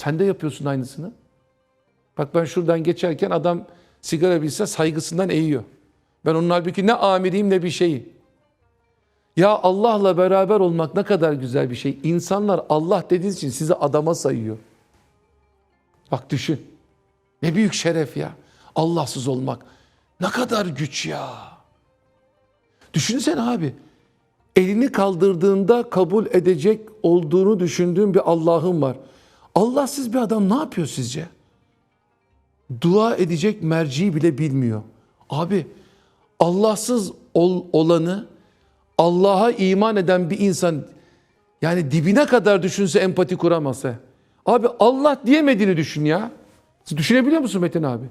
Sen de yapıyorsun aynısını. Bak ben şuradan geçerken adam sigara bilse saygısından eğiyor. Ben onun halbuki ne amiriyim ne bir şeyi. Ya Allah'la beraber olmak ne kadar güzel bir şey. İnsanlar Allah dediğiniz için sizi adama sayıyor. Bak düşün. Ne büyük şeref ya. Allahsız olmak. Ne kadar güç ya. Düşünsene abi. Elini kaldırdığında kabul edecek olduğunu düşündüğün bir Allah'ın var. Allahsız bir adam ne yapıyor sizce? Dua edecek merciyi bile bilmiyor. Abi Allahsız ol, olanı Allah'a iman eden bir insan yani dibine kadar düşünse empati kuramaz. he. Abi Allah diyemediğini düşün ya. Siz düşünebiliyor musun Metin abi?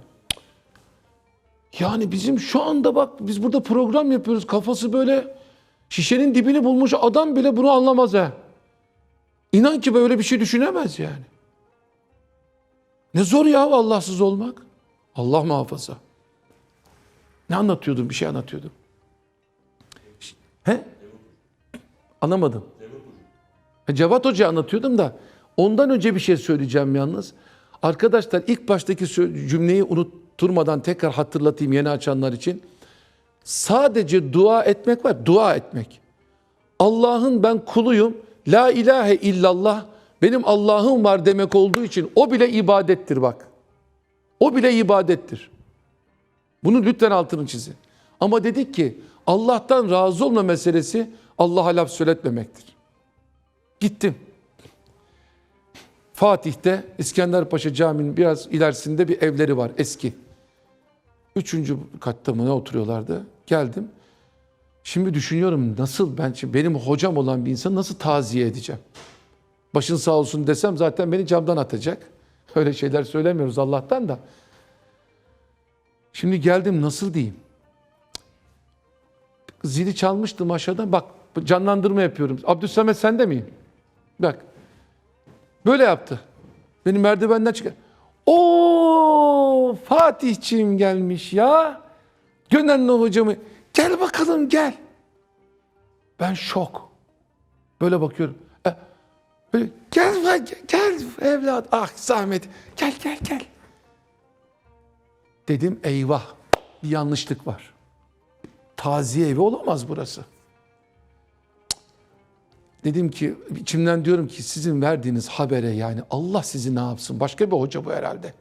Yani bizim şu anda bak biz burada program yapıyoruz. Kafası böyle şişenin dibini bulmuş adam bile bunu anlamaz ha. İnan ki böyle bir şey düşünemez yani. Ne zor ya Allahsız olmak. Allah muhafaza. Ne anlatıyordum? Bir şey anlatıyordum. He? Anlamadım. Ha, Cevat Hoca anlatıyordum da ondan önce bir şey söyleyeceğim yalnız. Arkadaşlar ilk baştaki cümleyi unutturmadan tekrar hatırlatayım yeni açanlar için. Sadece dua etmek var. Dua etmek. Allah'ın ben kuluyum. La ilahe illallah benim Allah'ım var demek olduğu için o bile ibadettir bak. O bile ibadettir. Bunu lütfen altını çizin. Ama dedik ki Allah'tan razı olma meselesi Allah'a laf söyletmemektir. Gittim. Fatih'te İskenderpaşa Camii'nin biraz ilerisinde bir evleri var eski. Üçüncü katta mı ne oturuyorlardı? Geldim. Şimdi düşünüyorum nasıl ben şimdi benim hocam olan bir insan nasıl taziye edeceğim? Başın sağ olsun desem zaten beni camdan atacak. Öyle şeyler söylemiyoruz Allah'tan da. Şimdi geldim nasıl diyeyim? Zili çalmıştım aşağıdan. Bak canlandırma yapıyorum. Abdülsamet sende miyim? Bak. Böyle yaptı. Beni merdivenden çıkar. O Fatihçiğim gelmiş ya. Gönenli hocamı. Gel bakalım gel. Ben şok. Böyle bakıyorum. Gel, gel, gel evlat. Ah zahmet. Gel gel gel. Dedim eyvah bir yanlışlık var. Taziye evi olamaz burası. Dedim ki içimden diyorum ki sizin verdiğiniz habere yani Allah sizi ne yapsın? Başka bir hoca bu herhalde.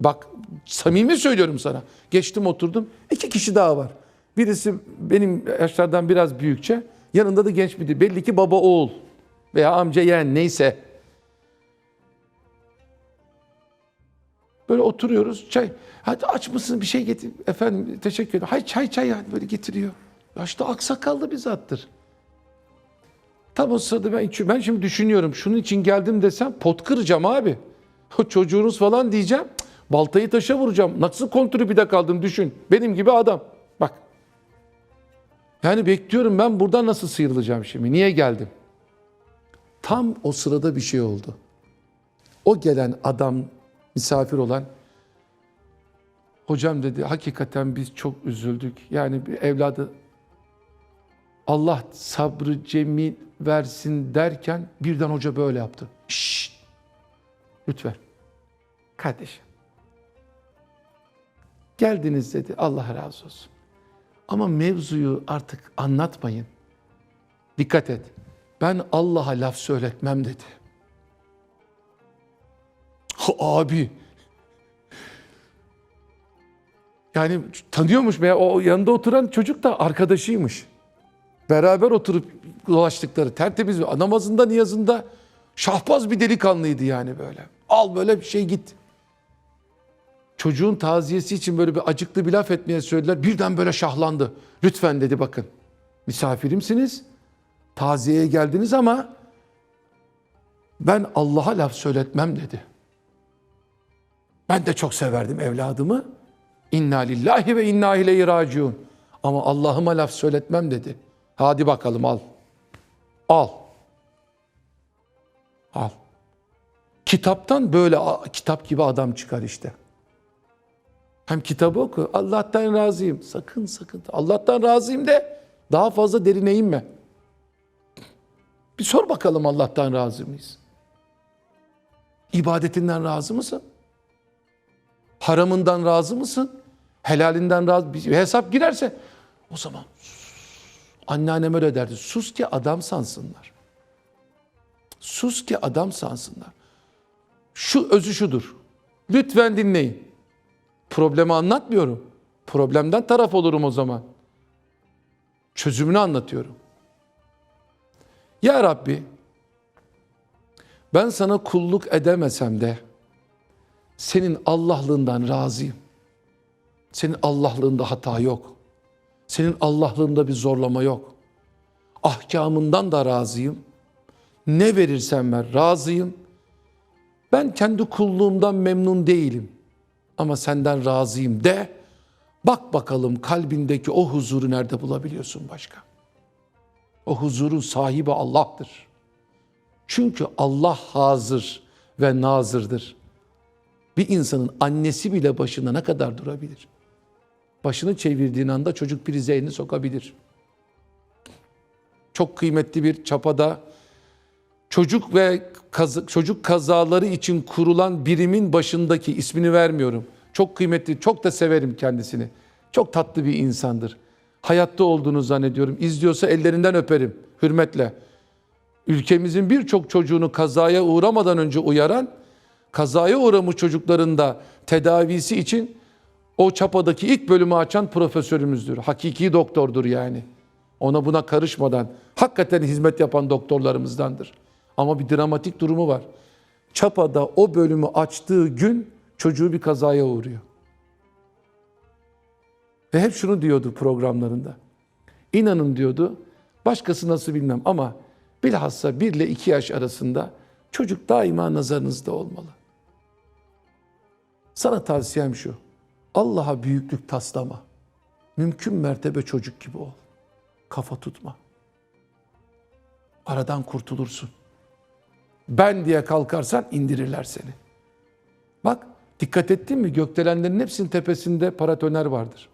Bak samimi söylüyorum sana. Geçtim oturdum. iki kişi daha var. Birisi benim yaşlardan biraz büyükçe. Yanında da genç biri. Belli ki baba oğul veya amca yeğen neyse. Böyle oturuyoruz çay. Hadi aç mısın bir şey getir. Efendim teşekkür ederim. Hay çay çay yani böyle getiriyor. Yaşta aksakallı bir zattır. Tam o sırada ben, ben şimdi düşünüyorum. Şunun için geldim desem pot kıracağım abi. O çocuğunuz falan diyeceğim. Baltayı taşa vuracağım. Nasıl kontribüde kaldım düşün. Benim gibi adam. Bak. Yani bekliyorum ben buradan nasıl sıyrılacağım şimdi. Niye geldim? Tam o sırada bir şey oldu. O gelen adam, misafir olan hocam dedi hakikaten biz çok üzüldük. Yani bir evladı Allah sabrı cemil versin derken birden hoca böyle yaptı. Şşt! Lütfen. Kardeşim. Geldiniz dedi. Allah razı olsun. Ama mevzuyu artık anlatmayın. Dikkat et. Ben Allah'a laf söyletmem dedi. Abi. Yani tanıyormuş veya o yanında oturan çocuk da arkadaşıymış. Beraber oturup dolaştıkları tertemiz bir namazında niyazında şahbaz bir delikanlıydı yani böyle. Al böyle bir şey git. Çocuğun taziyesi için böyle bir acıklı bir laf etmeye söylediler. Birden böyle şahlandı. Lütfen dedi bakın. Misafirimsiniz. Taziyeye geldiniz ama ben Allah'a laf söyletmem dedi. Ben de çok severdim evladımı. İnna lillahi ve inna ileyhi raciun. Ama Allah'ıma laf söyletmem dedi. Hadi bakalım al. Al. Al. Kitaptan böyle kitap gibi adam çıkar işte. Hem kitabı oku. Allah'tan razıyım. Sakın sakın. Allah'tan razıyım de daha fazla derine inme. Bir sor bakalım Allah'tan razı mıyız? İbadetinden razı mısın? Haramından razı mısın? Helalinden razı bir hesap girerse o zaman anneannem öyle derdi. Sus ki adam sansınlar. Sus ki adam sansınlar. Şu özü şudur. Lütfen dinleyin. Problemi anlatmıyorum. Problemden taraf olurum o zaman. Çözümünü anlatıyorum. Ya Rabbi ben sana kulluk edemesem de senin Allahlığından razıyım. Senin Allahlığında hata yok. Senin Allahlığında bir zorlama yok. Ahkamından da razıyım. Ne verirsen ver razıyım. Ben kendi kulluğumdan memnun değilim. Ama senden razıyım de. Bak bakalım kalbindeki o huzuru nerede bulabiliyorsun başka? O huzurun sahibi Allah'tır. Çünkü Allah hazır ve nazırdır. Bir insanın annesi bile başında ne kadar durabilir? Başını çevirdiğin anda çocuk prize elini sokabilir. Çok kıymetli bir çapada çocuk ve kaz- çocuk kazaları için kurulan birimin başındaki ismini vermiyorum. Çok kıymetli, çok da severim kendisini. Çok tatlı bir insandır. Hayatta olduğunu zannediyorum. İzliyorsa ellerinden öperim hürmetle. Ülkemizin birçok çocuğunu kazaya uğramadan önce uyaran, kazaya uğramış çocukların da tedavisi için o çapadaki ilk bölümü açan profesörümüzdür. Hakiki doktordur yani. Ona buna karışmadan hakikaten hizmet yapan doktorlarımızdandır. Ama bir dramatik durumu var. Çapa'da o bölümü açtığı gün çocuğu bir kazaya uğruyor. Ve hep şunu diyordu programlarında. İnanın diyordu, başkası nasıl bilmem ama bilhassa 1 ile 2 yaş arasında çocuk daima nazarınızda olmalı. Sana tavsiyem şu, Allah'a büyüklük taslama. Mümkün mertebe çocuk gibi ol. Kafa tutma. Aradan kurtulursun. Ben diye kalkarsan indirirler seni. Bak dikkat ettin mi gökdelenlerin hepsinin tepesinde paratoner vardır.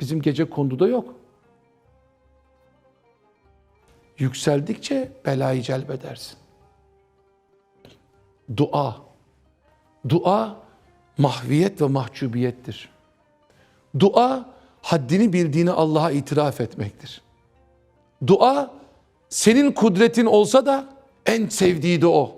Bizim gece konduda yok. Yükseldikçe belayı celbedersin. Dua. Dua mahviyet ve mahcubiyettir. Dua haddini bildiğini Allah'a itiraf etmektir. Dua senin kudretin olsa da en sevdiği de o.